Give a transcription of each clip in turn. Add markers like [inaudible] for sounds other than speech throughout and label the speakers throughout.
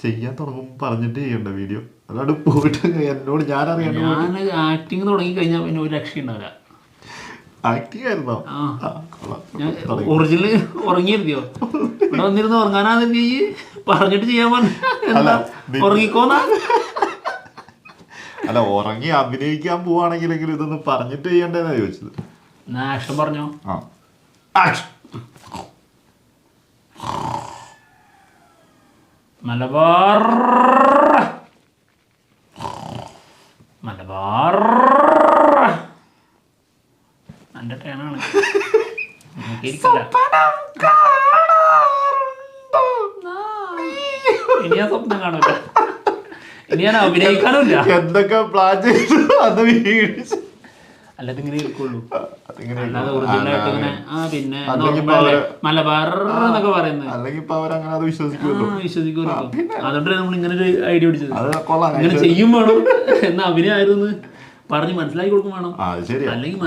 Speaker 1: ചെയ്യാൻ തുടങ്ങുമ്പോൾ പറഞ്ഞിട്ട് ചെയ്യണ്ട വീഡിയോ അല്ലാണ്ട് പോയിട്ട് എന്നോട് ഞാൻ അറിയാം
Speaker 2: ഞാൻ ആക്ടിങ് തുടങ്ങി കഴിഞ്ഞാൽ പിന്നെ ഒരു രക്ഷ ഉണ്ടാവില്ല.
Speaker 1: ആക്ടിങ് ആയിരുന്നോ.
Speaker 2: ഒറിജിനൽ ഉറങ്ങിയിരുന്നോ? ഇവിടെ വന്നിരുന്ന് ഉറങ്ങാനാ നീ പറഞ്ഞിട്ട് ചെയ്യാൻ പറഞ്ഞു ഉറങ്ങിക്കോന്നാ?
Speaker 1: അല്ല ഉറങ്ങി അഭിനയിക്കാൻ പോവാണെങ്കിലെങ്കിലും ഇതൊന്ന് പറഞ്ഞിട്ട് ചെയ്യണ്ടെന്നാ ചോദിച്ചത്.
Speaker 2: എന്നാ ആക്ഷൻ പറഞ്ഞോ?
Speaker 1: ആ. ആക്ഷൻ
Speaker 2: മലബാർ. മലബാർ. എന്റെ ടേണാണ്. ഇനി ആ സ്വപ്നം കാണൂല. ഇനി ഞാൻ അഭിനയിക്കാനുമില്ല
Speaker 1: എന്തൊക്കെ പ്ലാൻ ചെയ്തു? അത് വീഡിയോ
Speaker 2: അല്ലാതെ ഇങ്ങനെ ഇരിക്കുള്ളൂ.
Speaker 1: അല്ലെങ്കിൽ ഇപ്പൊ അവരങ്ങനെ അത്
Speaker 2: ആ
Speaker 1: വിശ്വസിക്കുമല്ലോ.
Speaker 2: വിശ്വസിക്കുമല്ലോ അതുകൊണ്ടാണ് നമ്മൾ ഇങ്ങനെ ഒരു ഐഡിയ പിടിച്ചത്. ഇങ്ങനെ ചെയ്യും വേണം. എന്ന അഭിനയമായിരുന്നു പറഞ്ഞ് മനസ്സിലാക്കി കൊടുക്കും വേണം. അല്ലെങ്കിൽ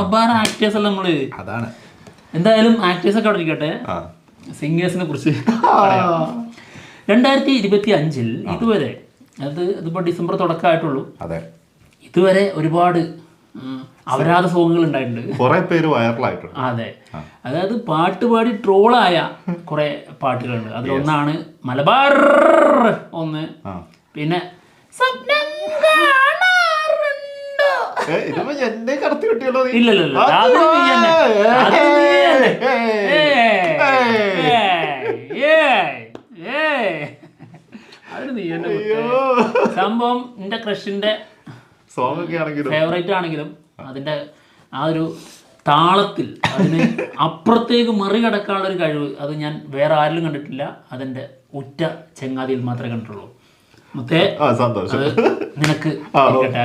Speaker 2: അപാര ആക്ടേഴ്സ് അല്ല നമ്മൾ?
Speaker 1: അതാണ്.
Speaker 2: എന്തായാലും ആക്ടേഴ്സ് ഒക്കെ അവിടെ ഇരിക്കട്ടെ. സിംഗേഴ്സിനെ കുറിച്ച് രണ്ടായിരത്തി ഇരുപത്തി അഞ്ചിൽ ഇതുവരെ അത് ഇതിപ്പോ ഡിസംബർ തുടക്കമായിട്ടുള്ളൂ.
Speaker 1: അതെ.
Speaker 2: ഇതുവരെ ഒരുപാട് ഉം, അപരാധ സോങ്ങുകൾ ഉണ്ടായിട്ടുണ്ട്.
Speaker 1: കുറെ പേര് വൈറലായിട്ടുണ്ട്.
Speaker 2: അതെ. അതായത് പാട്ട് പാടി ട്രോളായ കുറെ പാട്ടുകളുണ്ട്. അതിലൊന്നാണ് മലബാർ ഒന്ന്. പിന്നെ സ്വപ്നം
Speaker 1: എന്നെ കടത്തി കിട്ടിയല്ലോ.
Speaker 2: സംഭവം എന്റെ ക്രഷിന്റെ
Speaker 1: സോങ് ഒക്കെ ആണെങ്കിലും
Speaker 2: ഫേവറേറ്റ് ആണെങ്കിലും അതിന്റെ ആ ഒരു താളത്തിൽ അതിന് അപ്പുറത്തേക്ക് മറികടക്കാനുള്ള ഒരു കഴിവ് അത് ഞാൻ വേറെ ആരിലും കണ്ടിട്ടില്ല. അതിന്റെ ഉറ്റ ചെങ്ങാതിയിൽ മാത്രമേ കണ്ടിട്ടുള്ളൂ. മുത്തേ
Speaker 1: സന്തോഷം.
Speaker 2: നിനക്ക്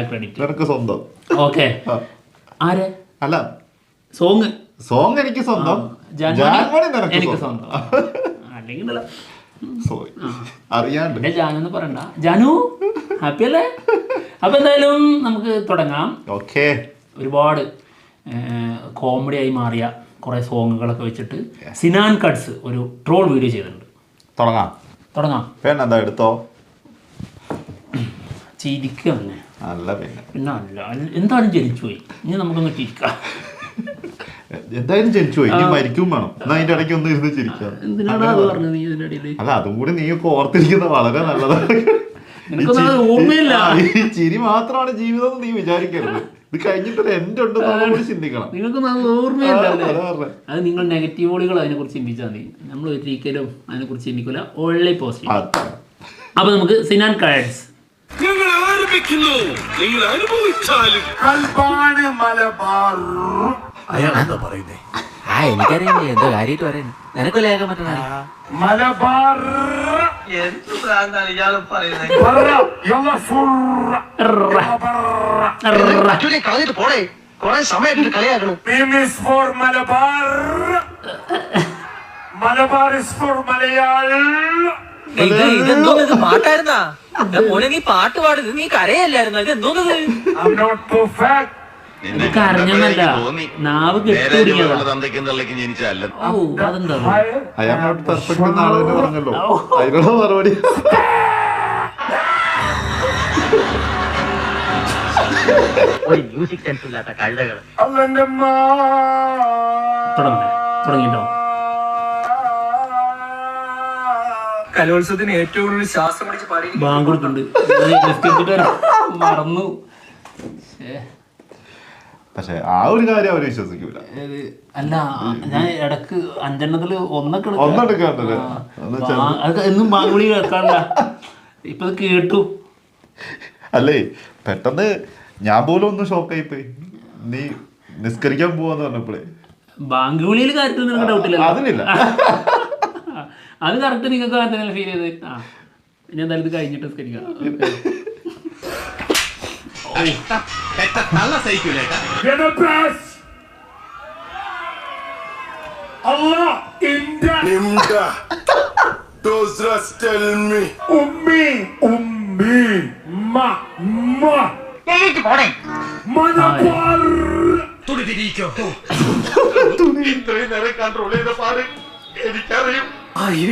Speaker 2: ക്രെഡിറ്റ്
Speaker 1: നിനക്ക് സ്വന്തം.
Speaker 2: ഓക്കെ ആരെ?
Speaker 1: അല്ല.
Speaker 2: സോങ്.
Speaker 1: സോങ് എനിക്ക് സ്വന്തം.
Speaker 2: എനിക്ക്
Speaker 1: സ്വന്തം.
Speaker 2: അല്ലെങ്കിൽ
Speaker 1: സോറി. അറിയാണ്ട്.
Speaker 2: ജാനു എന്ന് പറയണ്ട. ജാനു? ഹാപ്പി അല്ലേ അപ്പൊ എന്തായാലും നമുക്ക് തുടങ്ങാം.
Speaker 1: ഓക്കെ.
Speaker 2: ഒരുപാട് കോമഡി ആയി മാറിയ കുറെ സോങ്ങുകളൊക്കെ വെച്ചിട്ട് സിനാൻ കട്സ് ഒരു ട്രോൾ വീഡിയോ ചെയ്തിട്ടുണ്ട്.
Speaker 1: തുടങ്ങാം.
Speaker 2: തുടങ്ങാം.
Speaker 1: പെണ്ണെന്താ എടുത്തോ?
Speaker 2: ചിരിക്കുക തന്നെ
Speaker 1: അല്ല പിന്നെ.
Speaker 2: പിന്നെ അല്ല എന്തായാലും ജനിച്ചു പോയി? ഇനി നമുക്കൊന്ന് ചിരിക്കാം.
Speaker 1: എന്തായാലും ജനിച്ചു പോയി. ഇനി മരിക്കും വേണം. എന്നാ അതിന്റെ ഇടയ്ക്ക് ഒന്ന് ഇരുന്ന് ചിരിക്കാം. അല്ല അതും കൂടി നീ ഒക്കെ ഓർത്തിരിക്കുന്നത് വളരെ നല്ലതാണ്.
Speaker 2: ഓർമ്മയില്ല.
Speaker 1: ചിരി മാത്രമാണ് ജീവിതം എന്ന് നീ വിചാരിക്കരുത്. ഇത് കഴിഞ്ഞിട്ട് എന്റെ ഉണ്ടെന്ന് ചിന്തിക്കണം.
Speaker 2: നിങ്ങൾക്ക് അത് ഓർമ്മയില്ല അതിനെ
Speaker 1: അത്
Speaker 2: നിങ്ങൾ നെഗറ്റീവുകൾ അതിനെക്കുറിച്ച് ചിന്തിച്ചാൽ മതി. നമ്മൾ ഒരിക്കലും അതിനെക്കുറിച്ച് ചിന്തിക്കില്ല ഓൺലി പോസിറ്റീവ് അപ്പൊ നമുക്ക് സിനാൻ കാർഡ്സ്
Speaker 3: ഞങ്ങൾ ആരംഭിക്കുന്നു. നിങ്ങൾ അനുഭവിച്ചാലും.
Speaker 4: അയാളെന്താ പറയുന്നേ? ആ എനിക്കറിയാം എന്താ എന്തോ കാര്യമായിട്ട് പറയുന്നു. നിനക്കല്ലേ പറ്റുന്ന
Speaker 3: എന്ത് ഭ്രാന്താണ് ഇയാൾ പറയുന്നത് കളഞ്ഞിട്ട് പോടേ. കൊറേ സമയമായിട്ട് കളിയാക്കണം.
Speaker 5: Malabar. Malabar is for Malayalam.
Speaker 4: ഇത് ഇതെന്തോ ഇത് പാട്ടായിരുന്നാ? [laughs] മോനെ നീ പാട്ട് പാടുന്നത് നീ കരയല്ലായിരുന്നു? ഇത്? എന്തോന്നത്
Speaker 2: അറിഞ്ഞെന്നല്ല നാവ്
Speaker 1: പറഞ്ഞല്ലോ. അതിനുള്ള മറുപടി.
Speaker 4: ഒരു മ്യൂസിക് സെൻസ് ഇല്ലാത്ത കഴുതകൾ
Speaker 5: Alandamma.
Speaker 2: തുടങ്ങട്ടെ. തുടങ്ങിട്ടോ.
Speaker 4: കലോത്സവത്തിന് ഏറ്റവും കൂടുതൽ ശ്വാസം പിടിച്ച് പാടി
Speaker 2: ബാങ്ക് കൊടുക്കുന്നുണ്ട് മറന്നു. ശ്ശേ.
Speaker 1: പക്ഷെ ആ ഒരു കാര്യം അവർ വിശ്വസിക്കൂല.
Speaker 2: അല്ല ഞാൻ ഇടയ്ക്ക് അഞ്ചെണ്ണത്തിൽ ഒന്നൊക്കെ
Speaker 1: ഒന്നെടുക്കാണ്ടല്ലേ
Speaker 2: എന്നും ബാങ്കുളി ഇപ്പൊ കേട്ടു.
Speaker 1: അല്ലേ പെട്ടെന്ന് ഞാൻ പോലും ഒന്ന് ഷോക്കായി പോയി നീ നിസ്കരിക്കാൻ പോവാന്ന് പറഞ്ഞപ്പോഴേ
Speaker 2: ബാങ്ക് വിളിയിൽ കാര്യത്തിൽ നിനക്ക് ഡൗട്ടില്ല
Speaker 1: അതിനില്ല.
Speaker 2: അത് കറക്റ്റ് നിങ്ങൾക്ക് അങ്ങനെ ഫീൽ ചെയ്ത്. ആ ഇനി എന്തായാലും ഇത് കഴിഞ്ഞിട്ട് സ്കരിക്കാം
Speaker 5: India.
Speaker 6: Nimda. Those just tell me.
Speaker 5: Ummi, Ummi, Ma, Ma. Malabar.
Speaker 7: ഇത്രയും നേരം കൺട്രോൾ ചെയ്ത പാട് എനിക്കറിയും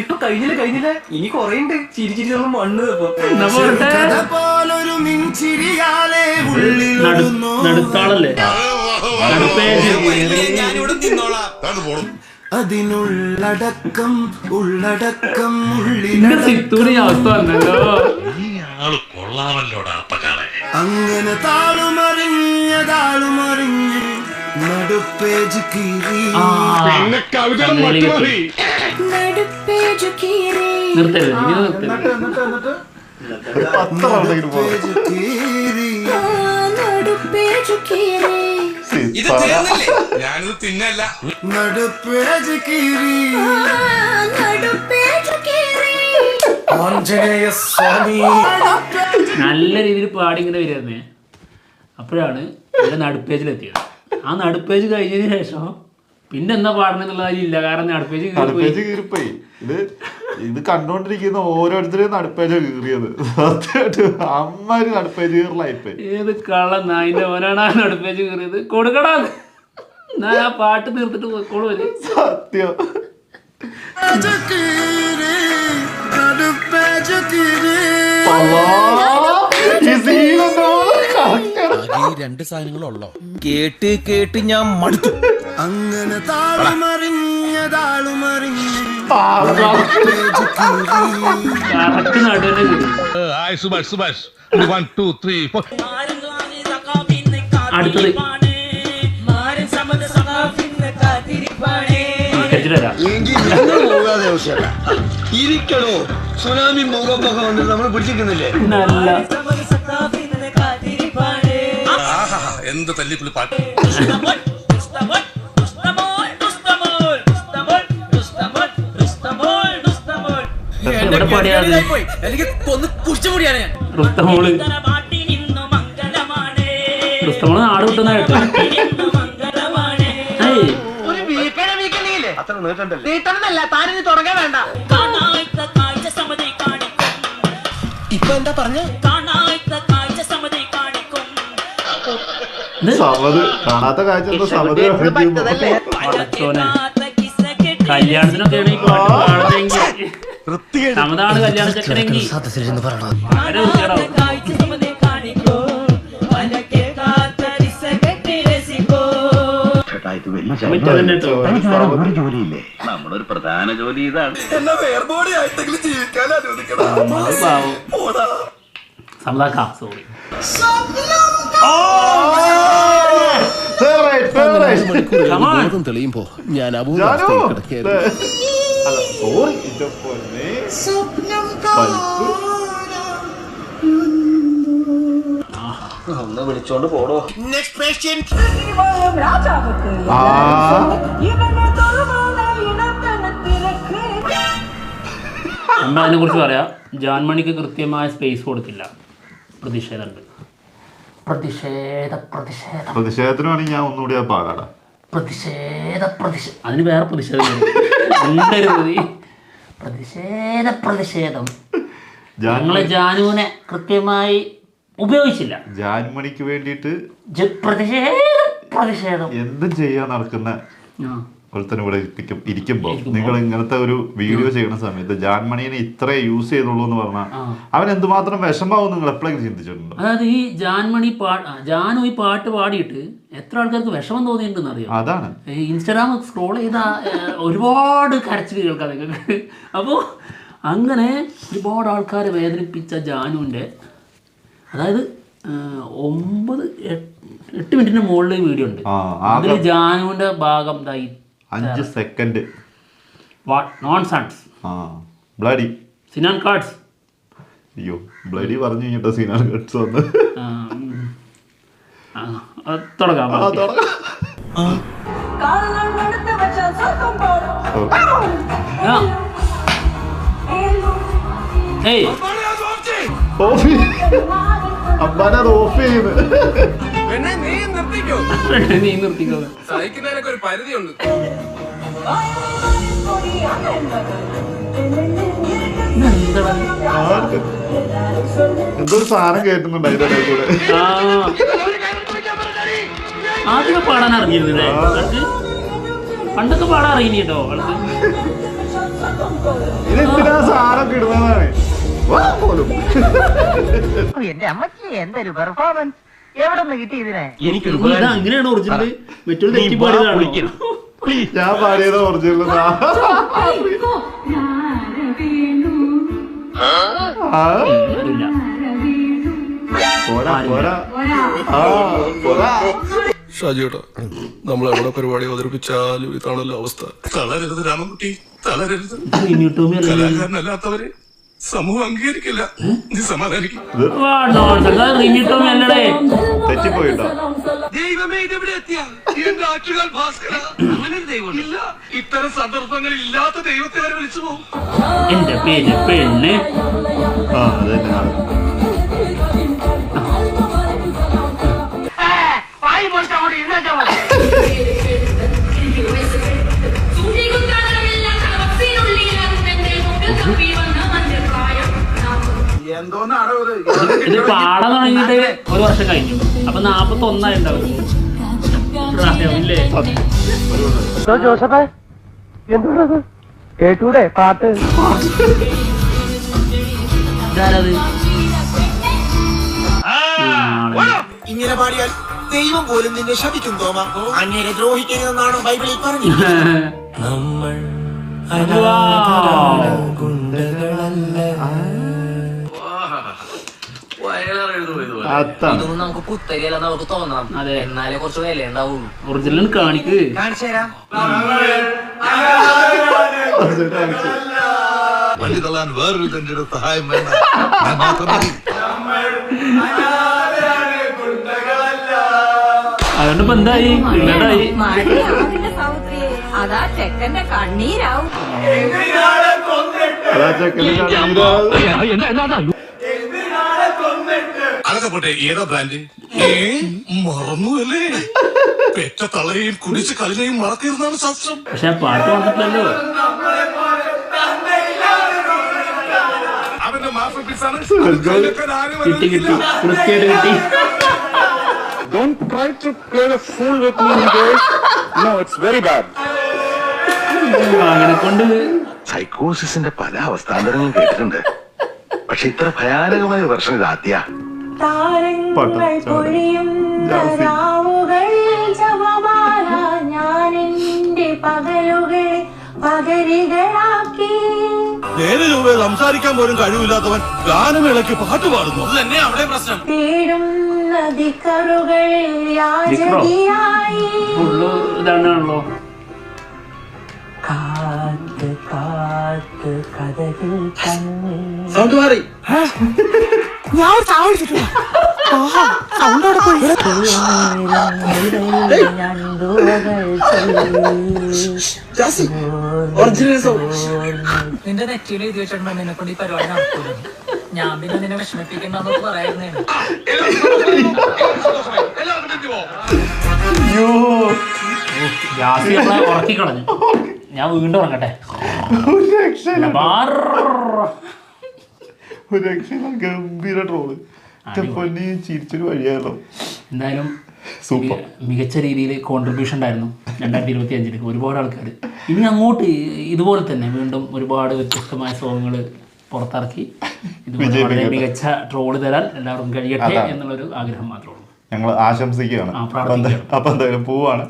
Speaker 4: ഇപ്പൊ കഴിഞ്ഞില്ല കഴിഞ്ഞില്ല? ഇനി കൊറേ ഉണ്ട് ചിരി ചിരി നമ്മൾ മണ്ണ്
Speaker 2: നടുത്താളല്ലേ?
Speaker 7: അതിനുള്ളടക്കം ഉള്ളടക്കം
Speaker 2: സിത്തൂരി അവസ്ഥ വന്നല്ലോ.
Speaker 7: അങ്ങനെ താളുമറിഞ്ഞ താളുമറിഞ്ഞ്. നടുപ്പേജ് കീറി.
Speaker 8: നടുപ്പേജ് കീറി.
Speaker 2: നിർത്തരുത് നിർത്തരുത്.
Speaker 8: നടുപ്പേജു കീറി.
Speaker 6: ഇത് തീർന്നില്ലേ? ഞാനിത് തിന്നല്ല.
Speaker 7: നടുപ്പേജ് കീറി.
Speaker 8: ആ, നടുപ്പേജു കീറി.
Speaker 7: ആഞ്ജനേയ സ്വാമി.
Speaker 2: നല്ല രീതിയിൽ പാടി ഇങ്ങനെ വരുന്നേ അപ്പോഴാണ് ഇവിടെ നടുപ്പേജിലെത്തിയത്. ആ നടുപ്പേജ് കഴിഞ്ഞതിന് ശേഷം പിന്നെ എന്താ പാടണെന്നുള്ള കാര്യം ഇല്ല. കാരണം നടുപ്പേജ് കീറി പോയി.
Speaker 1: നടുപ്പേജ് കീറിപ്പോയി. ഇത് ഇത് കണ്ടോണ്ടിരിക്കുന്ന ഓരോരുത്തരെയും നടുപ്പേജ കീറിയത്. സത്യമായിട്ട് അമ്മാര് നടുപ്പേജ് കീറലായിപ്പോയി
Speaker 2: ഏത് കള്ള നായിന്റെ ഓനാണ് ആ നടുപ്പേജ് കീറിയത്. കൊടുക്കടാ ഞാൻ ആ പാട്ട് തീർത്തിട്ട് പോയിക്കോളൂ വരെ
Speaker 1: സത്യം.
Speaker 7: കീറി.
Speaker 1: ഈ scene?
Speaker 9: ഈ രണ്ട് സാധനങ്ങളുള്ളോ? കേട്ട് കേട്ട് ഞാൻ മടുത്തു.
Speaker 7: അങ്ങനെ താളുമറിഞ്ഞ താളുമറിഞ്ഞ്
Speaker 1: ആ,
Speaker 2: correct നടുവിനെ
Speaker 6: hi Subhash Subhash. One two three four
Speaker 2: അടുത്തത്.
Speaker 3: ഇരിക്കണോ? സുനാമി മുഖം വന്നിട്ട് നമ്മൾ പിടിച്ചിരിക്കുന്നില്ലേ?
Speaker 2: നല്ല
Speaker 6: എന്ത് തല്ലിപ്പുള്ളി പാട്ട്?
Speaker 2: എവിടെ പാടിയത്
Speaker 4: എനിക്ക് കൊന്ന് കുടിച്ചുകൂടിയാണ് ഞാൻ.
Speaker 2: റുസ്തമോൾ റുസ്തമോൾ നാട് വിട്ടുന്ന കേട്ടോ ഏയ്
Speaker 3: ഒരു വീക്കണ വീക്കണില്ലേ അത്ര നീട്ടണ്ടല്ലേ?
Speaker 4: നീട്ടണമെന്നല്ല താനിനി തുടങ്ങാൻ വേണ്ട.
Speaker 9: ഇപ്പൊ എന്താ പറഞ്ഞ?
Speaker 1: കാണാത്ത കാഴ്ച എന്തോ സമത്
Speaker 2: പടച്ചോനെ. കല്യാണത്തിനൊക്കെയാണ് ഈ പാട്ട് കല്യാണ വളരെ.
Speaker 3: ജോലിയില്ലേ? നമ്മളൊരു പ്രധാന ജോലി ഇതാണ്.
Speaker 6: ജീവിക്കാൻ
Speaker 2: സോറി.
Speaker 9: ബോധം തെളിയുമ്പോ ഞാൻ കിടക്കുകയായിരുന്നു
Speaker 1: സോറി.
Speaker 3: ഒന്ന് വിളിച്ചോണ്ട് പോടോ.
Speaker 2: അമ്മ അതിനെ കുറിച്ച് പറയാം. ജാൻമണിക്ക് കൃത്യമായ സ്പേസ് കൊടുത്തില്ല. പ്രതിഷേധമുണ്ട്. പ്രതിഷേധ പ്രതിഷേധ.
Speaker 1: പ്രതിഷേധത്തിന് വേണമെങ്കിൽ ഞാൻ ഒന്നുകൂടി ആ പാടാടാ.
Speaker 2: പ്രതിഷേധ പ്രതിഷേധം അതിന് വേറെ പ്രതിഷേധം. പ്രതിഷേധ പ്രതിഷേധം. ഞങ്ങൾ ജാനുവിനെ കൃത്യമായി ഉപയോഗിച്ചില്ല.
Speaker 1: ജാൻമണിക്ക് വേണ്ടിയിട്ട്
Speaker 2: ജ- പ്രതിഷേധ പ്രതിഷേധം.
Speaker 1: എന്തും ചെയ്യാൻ നടക്കുന്ന
Speaker 2: ആ.
Speaker 1: ഒരുത്തൻ ഇവിടെ ഇരിക്കും ഇരിക്കുമ്പോ
Speaker 2: ഇരിക്കുമ്പോ.
Speaker 1: നിങ്ങൾ ഇങ്ങനത്തെ ഒരു വീഡിയോ ചെയ്യുന്ന സമയത്ത് ജാൻമണിനെ ഇത്രേ യൂസ് ചെയ്തുള്ളൂ എന്ന് പറഞ്ഞാൽ. അവൻ എന്തുമാത്രം വിഷമാവും നിങ്ങൾ എപ്പോഴെങ്കിലും ചിന്തിച്ചിട്ടുണ്ടോ
Speaker 2: അതായത് ഈ ജാൻമണി പാ ആ, ജാനു ഈ പാട്ട് പാടിയിട്ട് എത്ര ആൾക്കാർക്ക് വിഷമം തോന്നിയിട്ടുണ്ടെന്ന് അറിയാം
Speaker 1: അതാണ്
Speaker 2: ഇൻസ്റ്റാഗ്രാം സ്ക്രോൾ ചെയ്ത ഒരുപാട് കരച്ചിൽ കേൾക്കാം നിങ്ങൾക്ക് അപ്പോൾ അങ്ങനെ ഒരുപാട് ആൾക്കാരെ വേദനിപ്പിച്ച ജാനുവിന്റെ അതായത് ഒമ്പത് എട്ട് മിനിറ്റിന് മുകളിൽ വീഡിയോ ഉണ്ട് അതിൽ ജാനുവിന്റെ ഭാഗം ഇതായി
Speaker 1: അഞ്ച് സെക്കൻഡ്
Speaker 2: വാട്ട്
Speaker 1: ആ ബ്ലഡി
Speaker 2: സിനാൻ കാർഡ്സ്
Speaker 1: അയ്യോ ബ്ലഡി പറഞ്ഞു കഴിഞ്ഞിട്ട് കാർഡ്സ് വന്ന്.
Speaker 2: തുടങ്ങാം. ഏയ്.
Speaker 1: ഓഫ് ചെയ്യുന്നത്
Speaker 4: നീ നിർത്തിക്കോ?
Speaker 2: നീ നിർത്തിക്കോ.
Speaker 4: സഹിക്കുന്നതിനൊക്കെ ഒരു പരിധിയുണ്ട്.
Speaker 1: ആർക്ക്? എന്തോ ഒരു സാധനം കേട്ടുന്നുണ്ട് അതിന്റെ ഇടയിൽ കൂടെ.
Speaker 2: ആ. ആദ്യമേ പാടാൻ അറിഞ്ഞിരുന്നില്ലേ. നിനക്ക്? പണ്ടൊക്കെ പാടാൻ അറിയില്ല കേട്ടോ ആൾക്ക്
Speaker 1: ഇത് എന്തിനാ സാറൊക്കെ ഇടുന്നതാണ്
Speaker 4: എന്റെ അമ്മയ്ക്ക് എന്തൊരു പെർഫോമൻസ് എവിടെ നിന്ന് കിട്ടി ഇതിനെ?
Speaker 2: എനിക്കൊരു ഇത് അങ്ങനെയാണ് ഒറിജിനൽ മറ്റൊരു തെറ്റി പാടിയതാണ്?
Speaker 1: ഞാൻ പാടിയത് ഒറിജിനൽ
Speaker 6: ഷാജിയേട്ടാ നമ്മൾ എവിടെ പരിപാടി അവതരിപ്പിച്ചാലും ഇതാണല്ലോ അവസ്ഥ. തളരരുത് രാമൻകുട്ടി തളരരുത്. കലാകാരനല്ലാത്തവരെ സമൂഹം അംഗീകരിക്കില്ല. നീ സമാധാനിക്കും.
Speaker 1: തെറ്റിപ്പോയിട്ടോ
Speaker 3: ദൈവമേ ഇതെവിടെ എത്തിയ? ആറ്റുകാൽ ഭാസ്കര? അങ്ങനെ ദൈവം ഇല്ല. ഇത്തരം സന്ദർഭങ്ങളിൽ ഇല്ലാത്ത ദൈവത്തെ വരെ വിളിച്ചു പോകും?
Speaker 2: എന്റെ പേര് പെണ്ണ്.
Speaker 1: ആ അതന്നെ
Speaker 2: ഇത്? പാടം തുടങ്ങിയിട്ട് ഒരു വർഷം കഴിഞ്ഞു. അപ്പൊ നാപ്പത്തി ഒന്നായി ഉണ്ടാവും ഇല്ലേ
Speaker 4: ജോസഫേ കേട്ടൂടെ പാട്ട്?
Speaker 2: ഇതാരത്.
Speaker 7: ഇങ്ങനെ പാടിയാൽ ദൈവം പോലും നിന്നെ ശപിക്കും തോമ. അങ്ങനെ ദ്രോഹിക്കരുതെന്നാണ് ബൈബിളിൽ പറഞ്ഞത്
Speaker 2: Wow. [laughs]
Speaker 4: ഇതൊന്നും നമുക്ക് കുത്തരിയല്ല നമുക്ക് തോന്നണം.
Speaker 2: അതെ.
Speaker 4: എന്നാലേ കുറച്ച് വില ഉണ്ടാവുള്ളൂ.
Speaker 2: ഒറിജിനൽ കാണിക്ക്.
Speaker 4: കാണിച്ചു തരാം.
Speaker 6: വണ്ടി തള്ളാൻ വേറൊരു തന്റെ സഹായം വേണ്ട ഞാൻ മാത്രം മതി.
Speaker 2: അതുകൊണ്ട് ഇപ്പൊ എന്തായി? എന്തായി
Speaker 8: അതാ ചെക്കന്റെ കണ്ണീരാവും.
Speaker 1: അതാ ചെക്കന്റെ കണ്ണീരാ.
Speaker 6: അതൊക്കെ പോട്ടെ ഏതാ ബ്രാൻഡ് ഏ? മറന്നു അല്ലേ പെറ്റ തളയെയും കുടിച്ച് കലിനെയും മറക്കരുതാണ് ശാസ്ത്രം.
Speaker 2: പക്ഷെ ആ പാട്ട് വന്നിട്ടല്ലോ
Speaker 6: അവന്റെ മാസ്റ്റർ പീസാണ്
Speaker 2: കിട്ടി കിട്ടി. കൃത്യമായിട്ട് കിട്ടി.
Speaker 5: Don't try to play the fool with me, guys. No, it's very bad.
Speaker 6: സൈക്കോസിന്റെ പല അവസ്ഥാന്തരങ്ങളും കേട്ടിട്ടുണ്ട്. പക്ഷെ ഇത്ര ഭയാനകമായ വർഷം ഇതാദ്യ
Speaker 8: താരങ്ങൾ പൊഴിയുന്ന രാവുകളിൽ ജപമാല ഞാൻ എന്റെ പകലുകൾ പകരികളാക്കി.
Speaker 6: നേരെ രൂപ സംസാരിക്കാൻ പോലും കഴിവില്ലാത്തവൻ ഗാനമേളയ്ക്ക് പാട്ട് പാടുന്നു. അത് തന്നെ അവിടെ പ്രശ്നം.
Speaker 8: തേടും നദിക്കറുകൾ യാചകിയായി
Speaker 2: ഇതാണല്ലോ
Speaker 4: കാത്ത് കാത്ത് കഥകിൽ കണ്ണി [laughs] ഞാൻ ദുവകൾ
Speaker 9: ഒറിജിനൽ സൗണ്ട്
Speaker 4: നിന്റെ നെറ്റിയിൽ എഴുതി വെച്ചിട്ടുണ്ടോ നിന്നെ കൊണ്ട് ഈ പരിപാടി നടക്കൂല? ഞാൻ പിന്നെ നിന്നെ വിഷമിപ്പിക്കണ്ടെന്ന് പറയായിരുന്നേ
Speaker 1: അയ്യോ
Speaker 2: ജാസി നമ്മളെ ഉറക്കി കളഞ്ഞു ഞാൻ വീണ്ടും ഉറങ്ങട്ടെ.
Speaker 1: ഒരു രക്ഷയില്ല. ഗംഭീര ട്രോൾ ചിരിച്ചൊരു
Speaker 2: എന്തായാലും
Speaker 1: സൂപ്പർ.
Speaker 2: മികച്ച രീതിയിൽ കോൺട്രിബ്യൂഷൻ ഉണ്ടായിരുന്നു രണ്ടായിരത്തി ഇരുപത്തി അഞ്ചിലേക്ക് ഒരുപാട് ആൾക്കാർ ഇനി അങ്ങോട്ട് ഇതുപോലെ തന്നെ വീണ്ടും ഒരുപാട് വ്യത്യസ്തമായ സോങ്ങുകൾ പുറത്തിറക്കി ഇതുപോലെ മികച്ച ട്രോൾ തരാൻ എല്ലാവർക്കും കഴിയട്ടെ. എന്നുള്ളൊരു ആഗ്രഹം മാത്രമേ ഉള്ളൂ.
Speaker 1: ഞങ്ങൾ ആശംസിക്കുകയാണ്. അപ്പൊ എന്തായാലും പോവാണ്.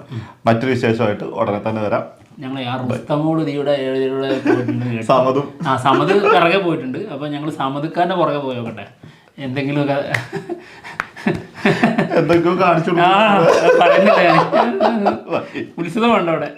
Speaker 1: മറ്റൊരു വിശേഷമായിട്ട് ഉടനെ തന്നെ വരാം.
Speaker 2: ഞങ്ങൾ ആ റുസ്തമോൾ നീയുടെ ഏഴിലൂടെ പോയിട്ടുണ്ട്
Speaker 1: സമതും.
Speaker 2: ആ സമത് പിറകെ പോയിട്ടുണ്ട്. അപ്പൊ ഞങ്ങൾ സമതുക്കാരന്റെ പുറകെ പോയി നോക്കട്ടെ. എന്തെങ്കിലുമൊക്കെ
Speaker 1: എന്തൊക്കെയോ കാണിച്ചു.
Speaker 2: പറയുന്നില്ല ഉത്സവമുണ്ട് അവിടെ